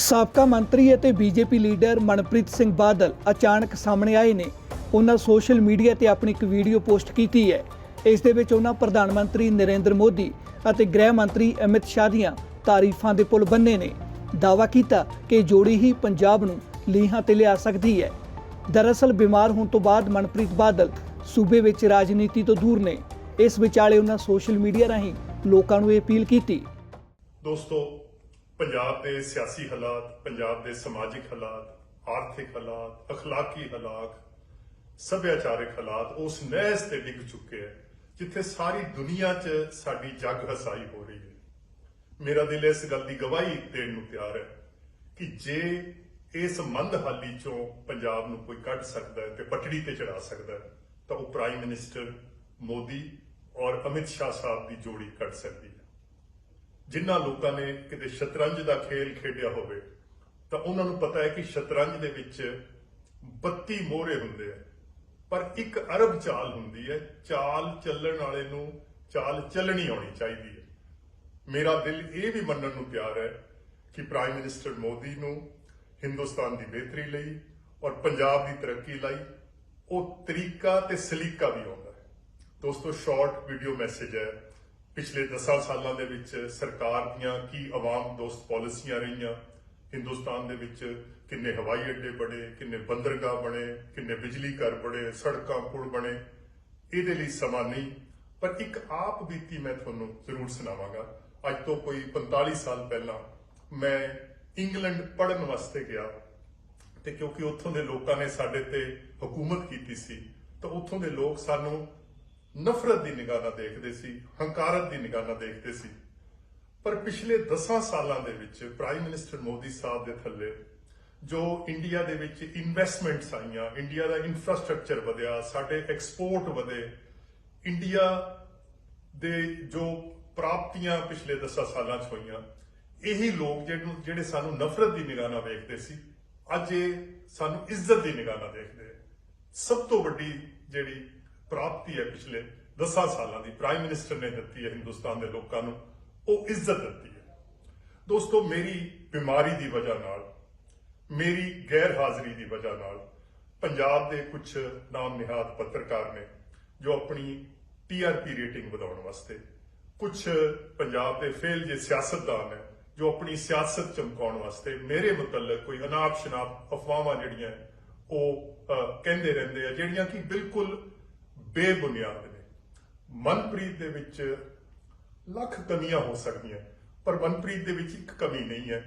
ਸਾਬਕਾ ਮੰਤਰੀ ਅਤੇ ਬੀਜੇਪੀ ਲੀਡਰ ਮਨਪ੍ਰੀਤ ਸਿੰਘ ਬਾਦਲ ਅਚਾਨਕ ਸਾਹਮਣੇ ਆਏ ਨੇ। ਉਹਨਾਂ ਸੋਸ਼ਲ ਮੀਡੀਆ ਤੇ ਆਪਣੀ ਇੱਕ ਵੀਡੀਓ ਪੋਸਟ ਕੀਤੀ ਹੈ। ਇਸ ਦੇ ਵਿੱਚ ਉਹਨਾਂ ਪ੍ਰਧਾਨ ਮੰਤਰੀ ਨਰਿੰਦਰ ਮੋਦੀ ਅਤੇ ਗ੍ਰਹਿ ਮੰਤਰੀ ਅਮਿਤ ਸ਼ਾਹ ਦੀਆਂ ਤਾਰੀਫਾਂ ਦੇ ਪੁਲ ਬੰਨੇ ਨੇ। ਦਾਅਵਾ ਕੀਤਾ ਕਿ ਜੋੜੀ ਹੀ ਪੰਜਾਬ ਨੂੰ ਲੀਹਾਂ ਤੇ ਲਿਆ ਸਕਦੀ ਹੈ। ਦਰਅਸਲ ਬਿਮਾਰ ਹੋਣ ਤੋਂ ਬਾਅਦ ਮਨਪ੍ਰੀਤ ਬਾਦਲ ਸੂਬੇ ਵਿੱਚ ਰਾਜਨੀਤੀ ਤੋਂ ਦੂਰ ਨੇ। ਇਸ ਵਿਚਾਲੇ ਉਹਨਾਂ ਸੋਸ਼ਲ ਮੀਡੀਆ ਰਾਹੀਂ ਲੋਕਾਂ ਨੂੰ ਇਹ ਅਪੀਲ ਕੀਤੀ। ਦੋਸਤੋ ਪੰਜਾਬ ਦੇ ਸਿਆਸੀ ਹਾਲਾਤ ਪੰਜਾਬ ਦੇ ਸਮਾਜਿਕ ਹਾਲਾਤ ਆਰਥਿਕ ਹਾਲਾਤ اخلاقی ਹਾਲਾਤ ਸੱਭਿਆਚਾਰਕ ਹਾਲਾਤ ਉਸ ਨਹਿਜ਼ ਤੇ ਡਿੱਗ ਚੁੱਕੇ ਹੈ ਜਿੱਥੇ ਸਾਰੀ ਦੁਨੀਆ 'ਚ ਸਾਡੀ ਜੱਗ ਹਸਾਈ ਹੋ ਰਹੀ ਹੈ ਮੇਰਾ ਦਿਲ ਇਸ ਗੱਲ ਦੀ ਗਵਾਹੀ ਦੇਣ ਨੂੰ ਤਿਆਰ ਹੈ ਕਿ ਜੇ ਇਸ ਮੰਦਹਾਲੀ ਚੋਂ ਪੰਜਾਬ ਨੂੰ ਕੋਈ ਕੱਢ ਸਕਦਾ ਹੈ ਤੇ ਪਟੜੀ ਤੇ ਚੜਾ ਸਕਦਾ ਹੈ ਤਾਂ ਉਹ ਪ੍ਰਾਈਮ ਮਿਨਿਸਟਰ ਮੋਦੀ ਔਰ ਅਮਿਤ ਸ਼ਾਹ ਸਾਹਿਬ ਦੀ ਜੋੜੀ ਕੱਢ ਸਕਦੀ ਹੈ ਜਿਨ੍ਹਾਂ ਲੋਕਾਂ ਨੇ ਕਿਤੇ ਸ਼ਤਰੰਜ ਦਾ ਖੇਲ ਖੇਡਿਆ ਹੋਵੇ, ਤਾਂ ਉਹਨਾਂ ਨੂੰ ਪਤਾ ਹੈ ਕਿ ਸ਼ਤਰੰਜ ਦੇ ਵਿੱਚ 32 ਮੋਹਰੇ ਹੁੰਦੇ ਆ। ਪਰ ਇੱਕ ਅਰਬ ਚਾਲ ਹੁੰਦੀ ਹੈ, ਚਾਲ ਚੱਲਣ ਵਾਲੇ ਨੂੰ ਚਾਲ ਚੱਲਣੀ ਆਉਣੀ ਚਾਹੀਦੀ ਹੈ। ਮੇਰਾ ਦਿਲ ਇਹ ਵੀ ਮੰਨਣ ਨੂੰ ਤਿਆਰ ਹੈ ਕਿ ਪ੍ਰਾਈਮ ਮਿਨਿਸਟਰ ਮੋਦੀ ਨੂੰ ਹਿੰਦੁਸਤਾਨ ਦੀ ਬਿਹਤਰੀ ਲਈ ਔਰ ਪੰਜਾਬ ਦੀ ਤਰੱਕੀ ਲਈ ਉਹ ਤਰੀਕਾ ਤੇ ਸਲੀਕਾ ਵੀ ਆਉਂਦਾ ਹੈ। ਦੋਸਤੋ ਸ਼ਾਰਟ ਵੀਡੀਓ ਮੈਸੇਜ ਹੈ। ਪਿਛਲੇ 10 ਸਾਲਾਂ ਦੇ ਵਿੱਚ ਸਰਕਾਰ ਦੀਆਂ ਕੀ ਆਵਾਮ ਦੋਸਤ ਪਾਲਿਸੀਆਂ ਰਹੀਆਂ? ਹਿੰਦੁਸਤਾਨ ਦੇ ਵਿੱਚ ਕਿੰਨੇ ਹਵਾਈ ਅੱਡੇ ਬਣੇ, ਕਿੰਨੇ ਬੰਦਰਗਾਹ ਬਣੇ, ਕਿੰਨੇ ਬਿਜਲੀ ਘਰ ਬਣੇ, ਸੜਕਾਂ, ਪੁਲ ਬਣੇ? ਇਹਦੇ ਲਈ ਸਮਾਂ ਨਹੀਂ, ਪਰ ਇੱਕ ਆਪ ਬੀਤੀ ਮੈਂ ਤੁਹਾਨੂੰ ਜ਼ਰੂਰ ਸੁਣਾਵਾਂਗਾ। ਅੱਜ ਤੋਂ ਕੋਈ 45 ਸਾਲ ਪਹਿਲਾਂ ਮੈਂ ਇੰਗਲੈਂਡ ਪੜਨ ਵਾਸਤੇ ਗਿਆ ਤੇ ਕਿਉਂਕਿ ਉੱਥੋਂ ਦੇ ਲੋਕਾਂ ਨੇ ਸਾਡੇ ਤੇ ਹਕੂਮਤ ਕੀਤੀ ਸੀ, ਤਾਂ ਉੱਥੋਂ ਦੇ ਲੋਕ ਸਾਨੂੰ ਨਫ਼ਰਤ ਦੀ ਨਿਗਾਹ ਨਾਲ ਦੇਖਦੇ ਸੀ, ਹੰਕਾਰਤ ਦੀ ਨਿਗਾਹ ਨਾਲ ਦੇਖਦੇ ਸੀ। ਪਰ ਪਿਛਲੇ 10 ਸਾਲਾਂ ਦੇ ਵਿੱਚ ਪ੍ਰਾਈਮ ਮਿਨਿਸਟਰ ਮੋਦੀ ਸਾਹਿਬ ਦੇ ਥੱਲੇ, ਜੋ ਇੰਡੀਆ ਦੇ ਵਿੱਚ ਇਨਵੈਸਟਮੈਂਟਸ ਆਈਆਂ ਇੰਡੀਆ ਦਾ ਇਨਫਰਾਸਟ੍ਰਕਚਰ ਵਧਿਆ, ਸਾਡੇ ਐਕਸਪੋਰਟ ਵਧੇ ਇੰਡੀਆ ਦੇ ਜੋ ਪ੍ਰਾਪਤੀਆਂ ਪਿਛਲੇ 10 ਸਾਲਾਂ 'ਚ ਹੋਈਆਂ, ਇਹੀ ਲੋਕ ਜਿਹਨੂੰ ਜਿਹੜੇ ਸਾਨੂੰ ਨਫ਼ਰਤ ਦੀ ਨਿਗਾਹ ਨਾਲ ਵੇਖਦੇ ਸੀ, ਅੱਜ ਇਹ ਸਾਨੂੰ ਇੱਜ਼ਤ ਦੀ ਨਿਗਾਹ ਨਾਲ ਦੇਖਦੇ ਸਭ ਤੋਂ ਵੱਡੀ ਜਿਹੜੀ ਪ੍ਰਾਪਤੀ ਹੈ ਪਿਛਲੇ 10 ਸਾਲਾਂ ਦੀ। ਪ੍ਰਾਈਮ ਮਿਨਿਸਟਰ ਨੇ ਦਿੱਤੀ ਹੈ ਹਿੰਦੁਸਤਾਨ ਦੇ ਲੋਕਾਂ ਨੂੰ। ਉਹ ਇੱਜ਼ਤ ਦਿੱਤੀ ਹੈ। ਦੋਸਤੋ, ਮੇਰੀ ਬਿਮਾਰੀ ਦੀ ਵਜ੍ਹਾ ਨਾਲ, ਮੇਰੀ ਗੈਰ ਹਾਜ਼ਰੀ ਦੀ ਵਜ੍ਹਾ ਨਾਲ ਪੰਜਾਬ ਦੇ ਕੁਝ ਨਾਮ ਨਿਹਾਦ ਪੱਤਰਕਾਰ ਨੇ ਜੋ ਆਪਣੀ ਟੀਆਰਪੀ ਰੇਟਿੰਗ ਵਧਾਉਣ ਵਾਸਤੇ ਕੁਝ ਪੰਜਾਬ ਦੇ ਫੇਲ ਜੇ ਸਿਆਸਤਦਾਨ ਨੇ, ਜੋ ਆਪਣੀ ਸਿਆਸਤ ਚਮਕਾਉਣ ਵਾਸਤੇ ਮੇਰੇ ਮੁਤਲਕ ਕੋਈ ਅਨਾਪ ਸ਼ਨਾਪ ਅਫਵਾਹਾਂ ਜਿਹੜੀਆਂ ਉਹ ਕਹਿੰਦੇ ਰਹਿੰਦੇ ਆ, ਜਿਹੜੀਆਂ ਕਿ ਬਿਲਕੁਲ ਬੇਬੁਨਿਆਦ ਨੇ। ਮਨਪ੍ਰੀਤ ਦੇ ਵਿੱਚ ਲੱਖ ਕਮੀਆਂ ਹੋ ਸਕਦੀਆਂ ਪਰ ਮਨਪ੍ਰੀਤ ਦੇ ਵਿੱਚ ਇੱਕ ਕਮੀ ਨਹੀਂ ਹੈ,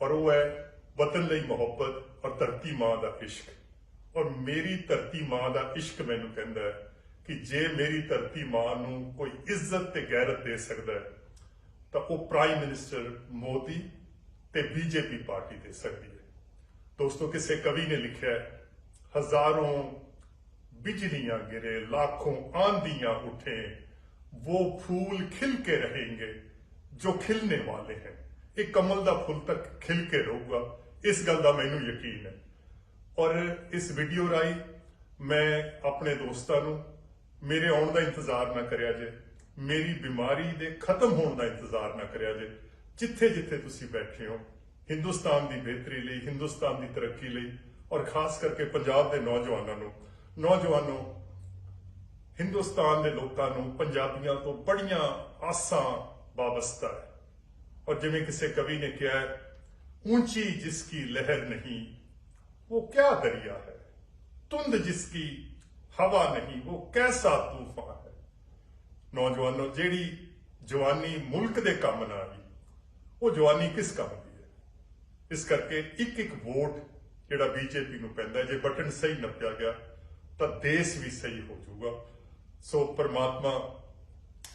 ਔਰ ਉਹ ਹੈ ਵਤਨ ਲਈ ਮੁਹੱਬਤ ਔਰ ਧਰਤੀ ਮਾਂ ਦਾ ਇਸ਼ਕ। ਔਰ ਮੇਰੀ ਧਰਤੀ ਮਾਂ ਦਾ ਇਸ਼ਕ ਮੈਨੂੰ ਕਹਿੰਦਾ ਹੈ ਕਿ ਜੇ ਮੇਰੀ ਧਰਤੀ ਮਾਂ ਨੂੰ ਕੋਈ ਇੱਜ਼ਤ ਤੇ ਗੈਰਤ ਦੇ ਸਕਦਾ ਹੈ, ਤਾਂ ਉਹ ਪ੍ਰਾਈਮ ਮਿਨਿਸਟਰ ਮੋਦੀ ਤੇ ਬੀਜੇਪੀ ਪਾਰਟੀ ਦੇ ਸਕਦੀ ਹੈ। ਦੋਸਤੋ, ਕਿਸੇ ਕਵੀ ਨੇ ਲਿਖਿਆ ਹਜ਼ਾਰੋਂ बिजलियां गिरे लाखों आंधियां उठे वो फूल खिल के रहेंगे जो खिलने वाले हैं ਇਹ ਕਮਲ ਦਾ ਫੁੱਲ ਤੱਕ ਖਿਲ ਕੇ ਰਹੂਗਾ ਇਸ ਗੱਲ ਦਾ ਮੈਨੂੰ ਯਕੀਨ ਹੈ ਔਰ ਇਸ ਵੀਡੀਓ ਰਾਹੀਂ ਮੈਂ ਆਪਣੇ ਦੋਸਤਾਂ ਨੂੰ ਮੇਰੇ ਆਉਣ ਦਾ ਇੰਤਜ਼ਾਰ ਨਾ ਕਰਿਆ ਜੇ ਮੇਰੀ ਬਿਮਾਰੀ ਦੇ ਖਤਮ ਹੋਣ ਦਾ ਇੰਤਜ਼ਾਰ ਨਾ ਕਰਿਆ ਜੇ ਜਿੱਥੇ ਜਿੱਥੇ ਤੁਸੀਂ ਬੈਠੇ ਹੋ ਹਿੰਦੁਸਤਾਨ ਦੀ ਬਿਹਤਰੀ ਲਈ ਹਿੰਦੁਸਤਾਨ ਦੀ ਤਰੱਕੀ ਲਈ ਔਰ ਖਾਸ ਕਰਕੇ ਪੰਜਾਬ ਦੇ ਨੌਜਵਾਨਾਂ ਨੂੰ ਨੌਜਵਾਨੋ, ਹਿੰਦੁਸਤਾਨ ਦੇ ਲੋਕਾਂ ਨੂੰ ਪੰਜਾਬੀਆਂ ਤੋਂ ਬੜੀਆਂ ਆਸਾਂ ਵਾਬਸਤਾ ਹੈ। ਔਰ ਜਿਵੇਂ ਕਿਸੇ ਕਵੀ ਨੇ ਕਿਹਾ ਉੱਚੀ ਜਿਸ ਕੀ ਲਹਿਰ ਨਹੀਂ, ਉਹ ਕਿਆ ਦਰਿਆ ਹੈ? ਤੁੰਦ ਜਿਸ ਕੀ ਹਵਾ ਨਹੀਂ, ਉਹ ਕੈਸਾ ਤੂਫਾਨ ਹੈ? ਨੌਜਵਾਨੋ, ਜਿਹੜੀ ਜਵਾਨੀ ਮੁਲਕ ਦੇ ਕੰਮ ਨਾਲ ਆਈ, ਉਹ ਜਵਾਨੀ ਕਿਸ ਕੰਮ ਦੀ ਹੈ? ਇਸ ਕਰਕੇ ਇੱਕ ਇੱਕ ਵੋਟ ਜਿਹੜਾ ਬੀਜੇਪੀ ਨੂੰ ਪੈਂਦਾ ਜੇ ਬਟਨ ਸਹੀ ਨੱਪਿਆ ਗਿਆ ਤਾਂ ਦੇਸ਼ ਵੀ ਸਹੀ ਹੋ ਜਾਊਗਾ। ਸੋ ਪ੍ਰਮਾਤਮਾ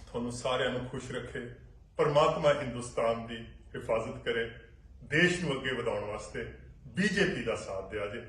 ਤੁਹਾਨੂੰ ਸਾਰਿਆਂ ਨੂੰ ਖੁਸ਼ ਰੱਖੇ, ਪਰਮਾਤਮਾ ਹਿੰਦੁਸਤਾਨ ਦੀ ਹਿਫਾਜ਼ਤ ਕਰੇ, ਦੇਸ਼ ਨੂੰ ਅੱਗੇ ਵਧਾਉਣ ਵਾਸਤੇ ਬੀਜੇਪੀ ਦਾ ਸਾਥ ਦਿਆ ਜੇ।